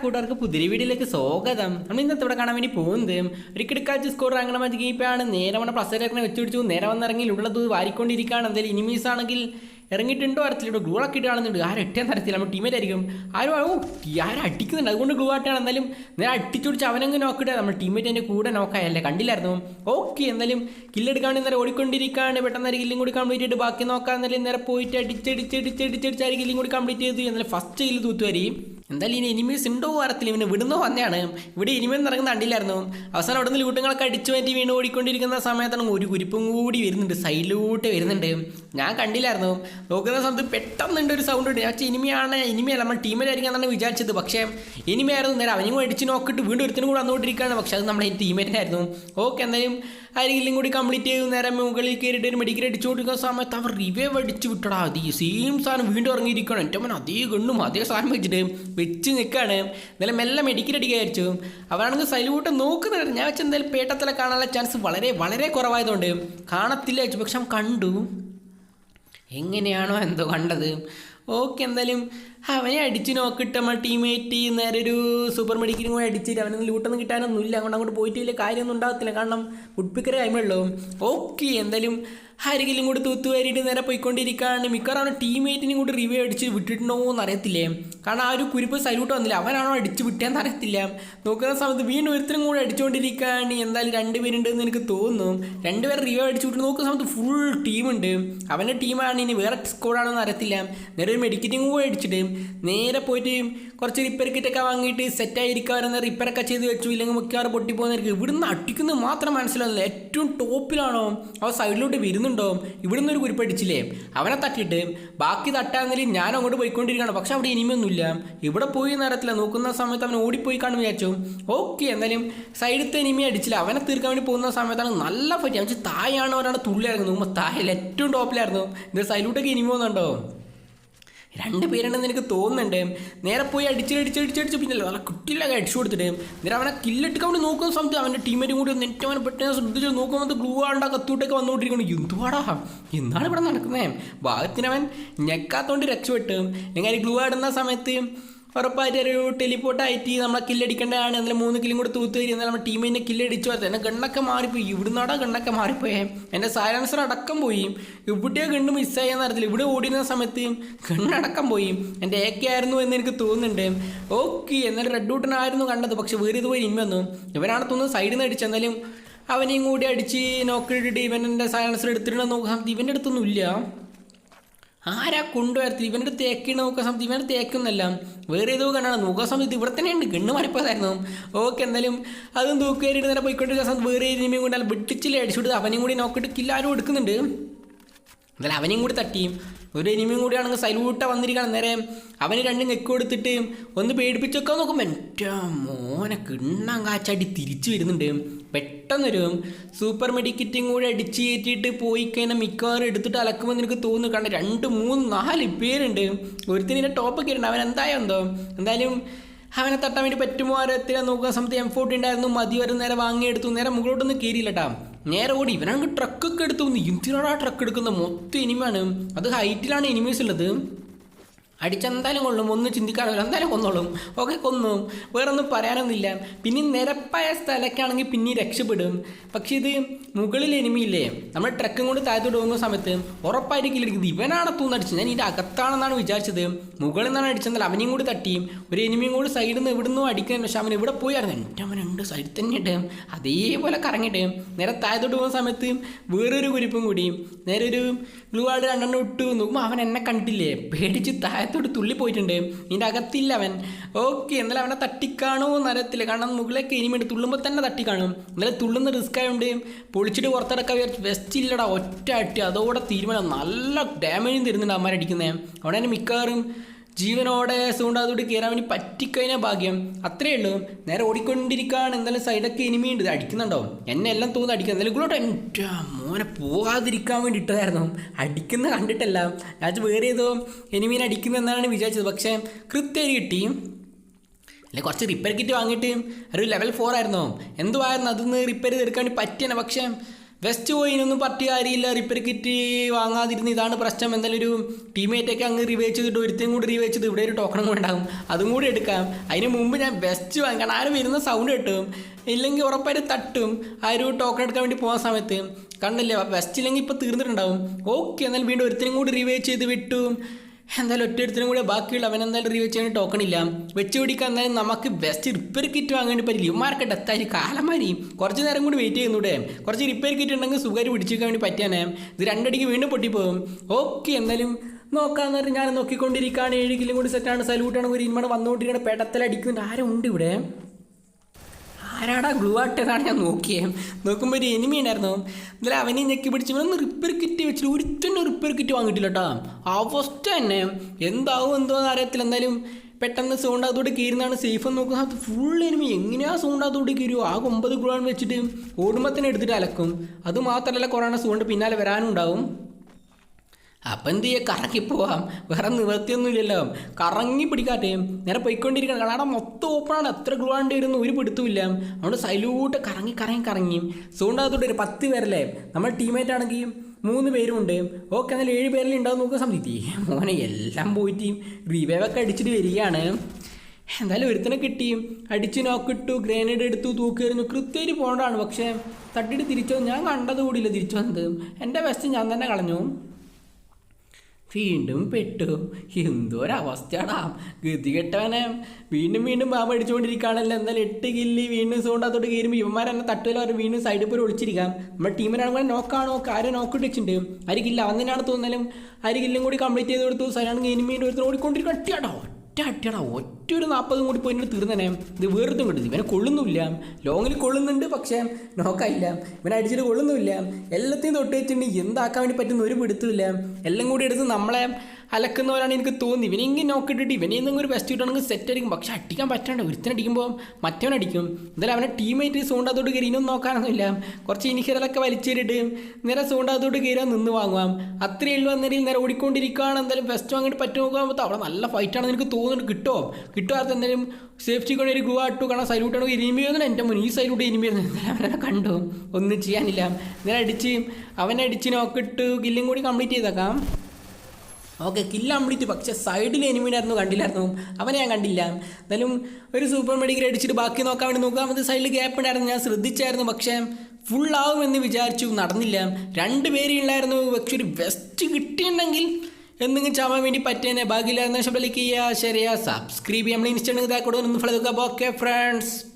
കൂട്ടുകാർക്ക് പുതിരി വീഡിയോയിലേക്ക് സ്വാഗതം. നമ്മൾ ഇന്നത്തെ ഇവിടെ കാണാൻ വേണ്ടി പോകുന്നത് ഒരു കിടക്കാച്ച് സ്കോർ അങ്ങനെ ഗീപ്പാണ് നേരെ വന്ന പ്ലസ് വെച്ച് പിടിച്ചു നേരെ വന്നിറങ്ങി ഉള്ളത് വാരിക്കൊണ്ടിരിക്കുകയാണ്. എന്തായാലും ഇനിമീസ് ആണെങ്കിൽ ഇറങ്ങിയിട്ടുണ്ടോ അറിയത്തില്ല ഗ്ലൂ ഒക്കെ ഇട്ട് കാണുന്നുണ്ട്. ആരും എട്ടാൻ തരത്തില്ല ടീമേറ്റ് ആയിരിക്കും. ആരും ഓ ആരും അടിക്കുന്നുണ്ട്. അതുകൊണ്ട് ഗ്ലൂ ആട്ടാണ്. എന്തായാലും നേരെ അടിച്ചുപിടിച്ച് അവനങ്ങ് നോക്കിയിട്ട് ടീമേറ്റ് എന്റെ കൂടെ നോക്കായല്ലേ കണ്ടില്ലായിരുന്നു? ഓക്കെ എന്തായാലും കില്ലെടുക്കാൻ നേരെ ഓടിക്കൊണ്ടിരിക്കുകയാണ്. പെട്ടെന്ന് ഒരു കില്ലും കൂടി കംപ്ലീറ്റ് ചെയ്തിട്ട് ബാക്കി നോക്കാൻ എന്നാലും നേരെ പോയിട്ട് അടിച്ചടിച്ചടിച്ചടിച്ചടിച്ച് കില്ലും കൂടി കംപ്ലീറ്റ് ചെയ്തു. എന്നാലും ഫസ്റ്റ് കില്ല് തൂത്തുവരി. എന്തായാലും ഇനി എനിമീസ് ഉണ്ടോ വാരത്തിൽ ഇവന് വിടുന്നോ വന്നെയാണ് ഇവിടെ എനിമീസ് നടക്കുന്ന കണ്ടില്ലായിരുന്നു. അവസാനം അവിടെ നിന്ന് ലൂട്ടങ്ങളൊക്കെ അടിച്ചു മാറ്റി വീണ് ഓടിക്കൊണ്ടിരിക്കുന്ന സമയത്താണ് ഒരു കുരിപ്പും കൂടി വരുന്നുണ്ട്. സൈഡിലൂട്ട് വരുന്നുണ്ട്. ഞാൻ കണ്ടില്ലായിരുന്നു. നോക്കുന്ന സമയത്ത് പെട്ടെന്നുണ്ട് ഒരു സൗണ്ട് ഉണ്ട്. ഞാൻ ഇനിമയാണ് ഇനിമയല്ല നമ്മൾ ടീമിലായിരിക്കും എന്നാണ് വിചാരിച്ചത്. പക്ഷേ ഇനിമയായിരുന്നു നേരെ അവനും അടിച്ച് നോക്കിയിട്ട് വീണ്ടും ഒരുത്തിനും കൂടെ വന്നുകൊണ്ടിരിക്കുകയാണ്. പക്ഷേ അത് നമ്മുടെ ടീമേറ്റിനായിരുന്നു ഓക്കെ എന്തായാലും ആരെങ്കിലും കൂടി കംപ്ലീറ്റ് ചെയ്തു നേരെ മുകളിൽ കയറിയിട്ട് ഒരു മെഡിക്കൽ അടിച്ചുകൊണ്ടിരിക്കുന്ന സമയത്ത് അവർ റിവൈവ് അടിച്ച് വിട്ടടാ. അത് ഈ സെയിം സാധനം വീണ്ടും ഇറങ്ങിയിരിക്കണം എന്റെ മോൻ അതേ ഗണ്ണും അതേ സാധനം വെച്ചിട്ട് വെച്ച് നിൽക്കുകയാണ്. എന്നാലും മെല്ലെ മെഡിക്കൽ അടിക്കുക വിചാരിച്ചു അവരാണെങ്കിൽ സൈലൂട്ട് നോക്കുന്നുണ്ട്. ഞാൻ വെച്ചാൽ എന്തായാലും പേട്ടത്തിലെ കാണാനുള്ള ചാൻസ് വളരെ വളരെ കുറവായതുകൊണ്ട് കാണത്തില്ല വെച്ചു പക്ഷെ കണ്ടു. എങ്ങനെയാണോ എന്തോ കണ്ടത്. ഓക്കെ എന്തായാലും അവനെ അടിച്ച് നോക്കിട്ട് നമ്മൾ ടീമേറ്റ് നേരെ ഒരു സൂപ്പർ മെഡിക്കലും കൂടെ അടിച്ചിട്ട് അവനൊന്നും ലൂട്ടൊന്നും കിട്ടാനൊന്നുമില്ല. അങ്ങോട്ട് അങ്ങോട്ട് പോയിട്ട് വലിയ കാര്യമൊന്നും ഉണ്ടാകത്തില്ല കാരണം ഉഡ്പിക്കർ കൈമുള്ളൂ ഓക്കെ എന്തായാലും ആരെങ്കിലും കൂടി തൂത്തുവാരിയിട്ട് നേരെ പോയിക്കൊണ്ടിരിക്കുകയാണ്. മിക്കവാറും ടീമേറ്റിനും കൂടി റിവ്യൂ അടിച്ച് വിട്ടിട്ടുണ്ടോ എന്ന് അറിയത്തില്ലേ കാരണം ആ ഒരു കുരിപ്പ് സല്യൂട്ട് വന്നില്ല. അവനാണോ അടിച്ച് വിട്ടേന്ന് അറിയത്തില്ല നോക്കുന്ന സമയത്ത് വീണ്ടും ഒരുത്തരും കൂടെ അടിച്ചുകൊണ്ടിരിക്കുകയാണ് എന്തായാലും രണ്ടുപേരുണ്ടെന്ന് എനിക്ക് തോന്നുന്നു. രണ്ടുപേർ റിവ്യൂ അടിച്ചു വിട്ട് നോക്കുന്ന സമയത്ത് ഫുൾ ടീമുണ്ട് അവന്റെ ടീമാണ് ഇനി വേറെ സ്കോഡാണെന്ന് അറിയത്തില്ല നേരെ ഒരു മെഡിക്കറ്റിംഗ് കൂടെ അടിച്ചിട്ട് നേരെ പോയിട്ട് കുറച്ച് റിപ്പയർ കിറ്റൊക്കെ വാങ്ങിയിട്ട് സെറ്റായിരിക്കാറുന്ന റിപ്പയറൊക്കെ ചെയ്ത് വെച്ചു. ഇല്ലെങ്കിൽ മിക്കവാറും പൊട്ടിപ്പോകുന്നതായിരിക്കും. ഇവിടുന്ന് അടിക്കുന്നത് മാത്രം മനസ്സിലാവുന്നില്ല. ഏറ്റവും ടോപ്പിലാണോ? അവ സൈഡിലോട്ട് വരുന്നുണ്ടോ? ഇവിടുന്ന് ഒരു കുരിപ്പടിച്ചില്ലേ അവനെ തട്ടിയിട്ട് ബാക്കി തട്ടാങ്കിൽ ഞാൻ അങ്ങോട്ട് പോയിക്കൊണ്ടിരിക്കുകയാണ്. പക്ഷെ അവിടെ ഇനിമയൊന്നുമില്ല ഇവിടെ പോയി നേരത്തില്ല. നോക്കുന്ന സമയത്ത് അവൻ ഓടിപ്പോയി കാണും വിചാരിച്ചു. ഓക്കെ എന്തായാലും സൈഡത്തെ ഇനിമയെ അടിച്ചില്ല. അവനെ തീർക്കാൻ വേണ്ടി പോകുന്ന സമയത്താണ് നല്ല പറ്റി. അവൻ തായാണ് ഒരാൾ തുള്ളിയായിരുന്നു താഴെ ഏറ്റവും ടോപ്പിലായിരുന്നു. ഇത് സൈലൂട്ടൊക്കെ ഇനിമ വന്നുണ്ടോ രണ്ട് പേരുണ്ടെന്ന് എനിക്ക് തോന്നുന്നുണ്ട്. നേരെ പോയി അടിച്ച് അടിച്ച് അടിച്ച് അടിച്ച്. പിന്നെ നല്ല കുട്ടിയിലൊക്കെ അടിച്ചു കൊടുത്തിട്ട്. നേരെ അവനെ കില്ലെടുക്കാൻ വേണ്ടി നോക്കുന്ന സമയത്ത് അവന്റെ ടീമേറ്റും കൂടി ഒന്ന് അവനെ പെട്ടെന്ന് ശ്രദ്ധിച്ച് നോക്കുമ്പോൾ ഗ്ലൂ ആണ്ട കത്തൂട്ടൊക്കെ വന്നുകൊണ്ടിരിക്കുന്നു എന്തുവാടാ? എന്താണ് ഇവിടെ നടക്കുന്നത് ഭാഗത്തിനവൻ ഞെക്കാത്തോണ്ട് രക്ഷപ്പെട്ട്. എങ്ങനെ ഗ്ലൂ ആടുന്ന സമയത്ത് ഉറപ്പായിട്ട് ഒരു ടെലിപ്പോർട്ടായിട്ട് നമ്മളെ കില്ലടിക്കേണ്ടതാണ് എന്നാലും മൂന്ന് കില്ലും കൂടെ തൂത്ത് കയറി എന്നാൽ നമ്മുടെ ടീമിനെ കില്ലടിച്ചു വരട്ടെ എന്നെ ഗണ്ണൊക്കെ മാറിപ്പോയി. ഇവിടുന്നാടാ ഗണ്ണൊക്കെ മാറിപ്പോയേ? എന്റെ സൈലൻസർ അടക്കം പോയി. ഇവിടെയോ ഗണ്ണ് മിസ്സായെന്ന് അറിയത്തില്ല. ഇവിടെ ഓടിയുന്ന സമയത്ത് ഗണ്ണടക്കം പോയി. എന്റെ ഏക്കെ ആയിരുന്നു എന്ന് എനിക്ക് തോന്നുന്നുണ്ട്. ഓക്കെ എന്നാലും റെഡ് ഡൂട്ടനായിരുന്നു കണ്ടത്. പക്ഷെ വേറെ ഇത് പോയി ഇനി വന്നു. ഇവനാണ് തോന്നുന്നു സൈഡിൽ നിന്ന് അടിച്ചു എന്നാലും അവനെയും കൂടി അടിച്ച് നോക്കിയിട്ട് ഇവന്റെ സൈലൻസർ എടുത്തിട്ടുണ്ടെന്ന് നോക്കാം. ഇവന്റെ അടുത്തൊന്നും ഇല്ല ആരാ കൊണ്ടുവരത്തില്ല ഇവന്റെ തേക്കിണ് സമയത്ത് ഇവന്റെ തേക്കുന്നല്ല. വേറെ ഏതോ കണ്ടാണ് സമയത്ത് ഇവിടെ തന്നെ ഉണ്ട് ഗണ്ണ് മാറിപ്പോയതായിരുന്നു. ഓക്കെ എന്തായാലും അതും തൂക്കുകയായിട്ട് നേരെ പോയിക്കൊണ്ടിരിക്കുന്ന സമയത്ത് വേറെ ഇനിമയും കൊണ്ടാൽ വെട്ടിച്ചില്ല കൊടുത്ത് അവനെയും കൂടി നോക്കിയിട്ട് കില്ലാരും എടുക്കുന്നുണ്ട്. എന്നാലും അവനെയും കൂടി തട്ടി. ഒരു എനിമിയും കൂടിയാണെങ്കിൽ സൈലൂട്ട വന്നിരിക്കണം നേരെ അവന് രണ്ട് നെക്ക് കൊടുത്തിട്ട് ഒന്ന് പേടിപ്പിച്ചൊക്കെ നോക്കുമ്പോൾ എന്റെ മോനെ കിണ്ണാൻ കാച്ചാടി തിരിച്ചു വരുന്നുണ്ട്. പെട്ടെന്നൊരു സൂപ്പർ മെഡിക്കറ്റും കൂടി അടിച്ച് കയറ്റിയിട്ട് പോയി കഴിഞ്ഞാൽ മിക്കവാറും എടുത്തിട്ട് അലക്കുമ്പോൾ നിനക്ക് തോന്നുന്നു. കാരണം രണ്ട് മൂന്ന് നാല് പേരുണ്ട്. ഒരുത്തിനെ ടോപ്പ് ഉണ്ട് അവൻ എന്തായാലും എന്തോ എന്തായാലും അവനെ തട്ടാൻ വേണ്ടി പറ്റുമോ ആരത്തില നോക്കുക സമയത്ത് എം ഫോർട്ടി ഉണ്ടായിരുന്നു. മതി വരും നേരെ വാങ്ങിയെടുത്തു. നേരെ മുകളിലോട്ടൊന്നും കയറിയില്ലട്ടാ നേരെ ഓടി. ഇവനാണെങ്കിൽ ട്രക്കൊക്കെ എടുത്തു എന്തിനാണ് ട്രക്ക് എടുക്കുന്ന മൊത്തം എനിമയാണ്. അത് ഹൈറ്റിലാണ് എനിമീസ് ഉള്ളത്. അടിച്ചെന്തായാലും കൊള്ളും ഒന്ന് ചിന്തിക്കാറില്ല എന്തായാലും കൊന്നോളും. ഓക്കെ കൊന്നു. വേറെ ഒന്നും പറയാനൊന്നുമില്ല. പിന്നെ നിരപ്പായ സ്ഥലക്കാണെങ്കിൽ പിന്നെ രക്ഷപ്പെടും. പക്ഷെ ഇത് മുകളിൽ എനിമിയില്ലേ? നമ്മൾ ട്രക്കും കൊണ്ട് താഴത്തോട്ട് പോകുന്ന സമയത്ത് ഉറപ്പായിരിക്കില്ല ഇരിക്കുന്നത് ഇവനാണ് തൂന്നടിച്ചത് ഞാൻ ഇതിന്റെ അകത്താണെന്നാണ് വിചാരിച്ചത്. മുകളിൽ നിന്നാണ് അടിച്ചെന്നാൽ അവനെയും കൂടി തട്ടി. ഒരു എനിമിയും കൂടി സൈഡിൽ നിന്ന് ഇവിടുന്ന് അടിക്കുന്നു പക്ഷെ അവൻ ഇവിടെ പോയായിരുന്നു? എന്റെ അവൻ രണ്ട് സൈഡിൽ തന്നെ ഇട്ട് അതേപോലെ കറങ്ങിയിട്ട് നേരെ താഴത്തോട്ട് പോകുന്ന സമയത്ത് വേറൊരു കുരിപ്പും കൂടി നേരെ ഒരു ഗ്ലൂ ആൾ രണ്ടെണ്ണം ഇട്ട് നോക്കുമ്പോൾ അവൻ എന്നെ കണ്ടില്ലേ പേടിച്ച് താഴത്തോട്ട് തുള്ളി പോയിട്ടുണ്ട്. ഇതിന്റെ അകത്തില്ല അവൻ. ഓക്കെ എന്നാലും അവനെ തട്ടിക്കാണോ നരത്തില്ല കാരണം മുകളിലേക്ക് ഇനിമേട്ട് തുള്ളുമ്പോൾ തന്നെ തട്ടിക്കാണും. എന്നാലും തുള്ളുന്ന റിസ്ക് ആയതുകൊണ്ട് പൊളിച്ചിട്ട് പുറത്തിറക്കാൻ വിചാരിച്ചു വെസ്റ്റ് ഇല്ലടാ ഒറ്റ അട്ടി അതോടെ തീരുമാനം. നല്ല ഡാമേജും തരുന്നുണ്ട് അമ്മമാരടിക്കുന്നത് അവിടെ തന്നെ മിക്കവാറും ജീവനോടെ സൂണ്ടാതോട് കയറാൻ വേണ്ടി പറ്റിക്കഴിഞ്ഞാൽ ഭാഗ്യം. അത്രയേ ഉള്ളൂ. നേരെ ഓടിക്കൊണ്ടിരിക്കുകയാണ്. എന്തായാലും സൈഡൊക്കെ ഇനിമിയുണ്ട് അടിക്കുന്നുണ്ടോ എന്നെ എല്ലാം തോന്നുന്നു അടിക്കുക എന്തായാലും ഇങ്ങോട്ട് എന്റെ മോനെ പോകാതിരിക്കാൻ വേണ്ടി ഇട്ടതായിരുന്നു അടിക്കുന്ന കണ്ടിട്ടല്ല. ഞാൻ വേറെ ഏതോ എനിമീനെ അടിക്കുന്ന എന്നാണ് വിചാരിച്ചത്. പക്ഷേ കൃത്യമായി കിട്ടി. അല്ലെ കുറച്ച് റിപ്പയർ കിറ്റ് വാങ്ങിയിട്ട് ഒരു ലെവൽ ഫോർ ആയിരുന്നോ. എന്തുവായിരുന്നു? അതൊന്ന് റിപ്പയർ ചെയ്തെടുക്കാൻ വേണ്ടി പറ്റിയാണ് പക്ഷേ വെസ്റ്റ് പോയിനൊന്നും പറ്റിയ കാര്യമില്ല. റിപ്പയർ കിറ്റ് വാങ്ങാതിരുന്ന് ഇതാണ് പ്രശ്നം. എന്തായാലും ഒരു ടീമേറ്റൊക്കെ അങ്ങ് റിവേച്ച് ചെയ്തിട്ട് ഒരുത്തേം കൂടി റിവേച്ച് ചെയ്ത് ഇവിടെ ഒരു ടോക്കണും ഉണ്ടാകും. അതും കൂടി എടുക്കാം. അതിന് മുമ്പ് ഞാൻ വെസ്റ്റ് വാങ്ങിക്കണം ആരും വരുന്ന സൗണ്ട് കിട്ടും. ഇല്ലെങ്കിൽ ഉറപ്പായിട്ട് തട്ടും. ആ ഒരു ടോക്കൺ എടുക്കാൻ വേണ്ടി പോകുന്ന സമയത്ത്. കണ്ടില്ലേ? വെസ്റ്റ് ഇല്ലെങ്കിൽ ഇപ്പോൾ തീർന്നിട്ടുണ്ടാവും. ഓക്കെ എന്നാൽ വീണ്ടും ഒരുത്തിനും കൂടി റിവേച്ച് ചെയ്ത് വിട്ടു. എന്തായാലും ഒറ്റ കൂടെ ബാക്കിയുള്ള അവൻ എന്തായാലും റിവ്യൂ ചെയ്യാൻ ടോക്കൺ ഇല്ല. വെച്ച് പിടിക്കാൻ എന്തായാലും നമുക്ക് ബെസ്റ്റ് റിപ്പയർ കിറ്റ് വാങ്ങേണ്ടി പറ്റില്ല ഇവന്മാർക്ക് ഡെത്തായി കാലമാരി. കുറച്ച് നേരം കൂടി വെയിറ്റ് ചെയ്യുന്നൂടെ. കുറച്ച് റിപ്പയർ കിറ്റ് ഉണ്ടെങ്കിൽ സുഖമായിട്ട് പിടിച്ചേക്കാൻ വേണ്ടി പറ്റാനേ ഇത് രണ്ടടിക്ക് വീണ്ടും പൊട്ടിപ്പോകും ഓക്കെ എന്തായാലും നോക്കാന്ന് പറഞ്ഞ് ഞാൻ നോക്കിക്കൊണ്ടിരിക്കുകയാണ്. ഏഴ് കിലോ കൂടി സെറ്റാണ് സല്യൂട്ടാണ് ഒരു ഇൻമാണ് വന്നുകൊണ്ടിരിക്കുകയാണ്. പെടത്തലടിക്കുന്നുണ്ട്. ആരും ഉണ്ട് ഇവിടെ? ആരാടാ ഗ്ലൂ ആട്ടതാണ് ഞാൻ നോക്കിയേ. നോക്കുമ്പോൾ ഒരു എനിമി ഉണ്ടായിരുന്നു. എന്നാലും അവനെ ഞെക്കി പിടിച്ച് ഇവനൊന്ന് റിപ്പയർ കിറ്റ് വെച്ചിട്ട് ഒരിക്കലും റിപ്പയർ കിറ്റ് വാങ്ങിയിട്ടില്ല കേട്ടോ അവസ്ഥ തന്നെ. എന്താവും എന്തോന്ന് അറിയത്തില്ല. എന്തായാലും പെട്ടെന്ന് സൗണ്ട് അതോടെ കീറുന്നതാണ് സേഫ് എന്ന് നോക്കുന്നത് അത് ഫുൾ എനിമി എങ്ങനെയാ സൗണ്ട് അതോടെ കീറുമോ ആ ഒമ്പത് ഗുളാൻ വെച്ചിട്ട് ഓടുമ്പോൾ തന്നെ എടുത്തിട്ട് അലക്കും. അത് മാത്രമല്ല കൊറോണ സൗണ്ട് പിന്നാലെ വരാനും ഉണ്ടാവും അപ്പം എന്ത് ചെയ്യുക കറങ്ങിപ്പോവാം വേറെ നിവർത്തിയൊന്നുമില്ലല്ലോ കറങ്ങി പിടിക്കാട്ടേയും നേരെ പോയിക്കൊണ്ടിരിക്കണം. കാരണം മൊത്തം ഓപ്പണാണ് എത്ര ഗ്ലൂവാണ്ട് വരുന്നു ഒരു പിടുത്തുമില്ല അതുകൊണ്ട് സൈലൂട്ട് കറങ്ങി കറങ്ങി കറങ്ങി. സോണ്ടാകത്തോട്ട് ഒരു പത്ത് പേരല്ലേ? നമ്മൾ ടീമേറ്റ് ആണെങ്കിൽ മൂന്ന് പേരുണ്ട് ഓക്കെ എന്നാൽ ഏഴ് പേരിൽ ഉണ്ടാവും നോക്കുക സമയത്ത് മോനെ എല്ലാം പോയിട്ട് റിവൈവൊക്കെ അടിച്ചിട്ട് വരികയാണ്. എന്തായാലും ഒരുത്തനെ കിട്ടി. അടിച്ച് നോക്കിട്ടു ഗ്രനേഡ് എടുത്തു തൂക്കി എറിഞ്ഞു. കൃത്യമായിട്ട് പോകേണ്ടതാണ്. പക്ഷേ തട്ടിയിട്ട് തിരിച്ചു? ഞാൻ കണ്ടത് കൂടിയില്ല തിരിച്ചു വന്നത് എന്റെ വെസ്റ്റ് ഞാൻ തന്നെ കളഞ്ഞു. വീണ്ടും പെട്ടു. എന്തോരവസ്ഥയാടാ ഗതികെട്ടവനെ. വീണ്ടും വീണ്ടും പാമ്പ് അടിച്ചുകൊണ്ടിരിക്കുകയാണല്ലോ. എന്നാൽ എട്ട് കില്ലി വീണ്ടും സൗണ്ട് അതോട്ട് കയറുമ്പോൾ ഇവന്മാർ എന്നെ തട്ടുമല്ലോ അവർ വീണ്ടും സൈഡിൽ പോയി ഒളിച്ചിരിക്കാം. നമ്മുടെ ടീമിനാണെങ്കിൽ നോക്കാണോ കാര്യം നോക്കിട്ട് വെച്ചിട്ടുണ്ട്? ആര് അവൻ തന്നെയാണ് തോന്നലും. ആര് കില്ലും കൂടി കംപ്ലീറ്റ് ചെയ്ത് കൊടുത്തു. സൈനാണെങ്കിൽ എനിമീന്റെ ഒരുത്തർ ഓടിക്കൊണ്ടിരിക്കും അട്ടിയാടോ. ഒറ്റ അട്ടിയടാ ഒറ്റ ഒരു നാൽപ്പതും കൂടി പോയിട്ട് തീർന്നനെ. ഇത് വേറൊന്നും കിട്ടും ഇവനെ കൊള്ളുന്നില്ല ലോങ്ങിൽ കൊള്ളുന്നുണ്ട് പക്ഷേ നോക്കായില്ല ഇവനെ അടിച്ചിട്ട് കൊള്ളുന്നുമില്ല. എല്ലാத்தைയും തൊട്ട് വെച്ചിട്ടുണ്ടെങ്കിൽ എന്താക്കാൻ വേണ്ടി പറ്റുന്ന ഒരു പിടുത്തമില്ല എല്ലാം കൂടി എടുത്ത് നമ്മളെ അലക്കുന്നവരാണ് എനിക്ക് തോന്നി ഇവനെ ഇങ്ങനെ നോക്കിയിട്ടിട്ട് ഇവനെ എന്തെങ്കിലും ഒരു ബെസ്റ്റ് കിട്ടണമെങ്കിൽ സെറ്റ് അടിക്കും. പക്ഷെ അടിക്കാൻ പറ്റാണ്ട് ഒരുത്തനടിക്കുമ്പോൾ മറ്റവൻ അടിക്കും. എന്തായാലും അവനെ ടീമേറ്റ് സൂണ്ടാത്തോട്ട് കയറി. ഇനൊന്നും നോക്കാനൊന്നുമില്ല. കുറച്ച് ഇനിഷ്യലൊക്കെ വലിച്ചേരിട്ട് നേരെ സൂണ്ടാത്തോട്ട് കയറാൻ നിന്ന് വാങ്ങാം അത്രയേ ഉള്ളൂ അന്നേരം നേരെ ഓടിക്കൊണ്ടിരിക്കുകയാണ്. എന്തായാലും ബെസ്റ്റ് വാങ്ങിയിട്ട് പറ്റും നോക്കാൻ അവിടെ നല്ല ഫൈറ്റാണെന്ന് എനിക്ക് തോന്നുന്നുണ്ട്. കിട്ടോ? കിട്ടുമായിരുന്നു എന്തായാലും സേഫ്റ്റി കൊണ്ട് ഒരു ഗ്രൂ ആട്ടു കാരണം സൈലൂട്ടാണ് ഇനിമി വന്നു എന്റെ മുൻ ഈ സൈലൂട്ട് എന്തായാലും അവനെ കണ്ടു? ഒന്നും ചെയ്യാനില്ല. നേരെ അടിച്ച് അവനെ അടിച്ച് നോക്കിട്ട് കില്ലും കൂടി കംപ്ലീറ്റ് ചെയ്തേക്കാം. ഓക്കെ കില്ല കംപ്ലീറ്റ് പക്ഷേ സൈഡിൽ എനിമിനായിരുന്നു കണ്ടില്ലായിരുന്നു. അവനെ ഞാൻ കണ്ടില്ല. എന്തായാലും ഒരു സൂപ്പർ മെഡിക്കൽ അടിച്ചിട്ട് ബാക്കി നോക്കാൻ വേണ്ടി നോക്കാം. അത് സൈഡിൽ ഗ്യാപ്പ് ഉണ്ടായിരുന്നു ഞാൻ ശ്രദ്ധിച്ചായിരുന്നു. പക്ഷേ ഫുൾ ആവുമെന്ന് വിചാരിച്ചു നടന്നില്ല. രണ്ട് പേര് ഉണ്ടായിരുന്നു. പക്ഷെ ഒരു ബെസ്റ്റ് കിട്ടിയിട്ടുണ്ടെങ്കിൽ എന്തെങ്കിലും ചാവാൻ വേണ്ടി പറ്റിയെന്നെ ബാക്കിയില്ലായിരുന്നു ശബ്ദം ലൈക്ക് ചെയ്യുക ചെയ്യുക സബ്സ്ക്രൈബ് ചെയ്യാം നമ്മൾ ഇൻസ്റ്റന്റ് ഇതാക്കൂടെ ഫോളോ ഫ്രണ്ട്സ്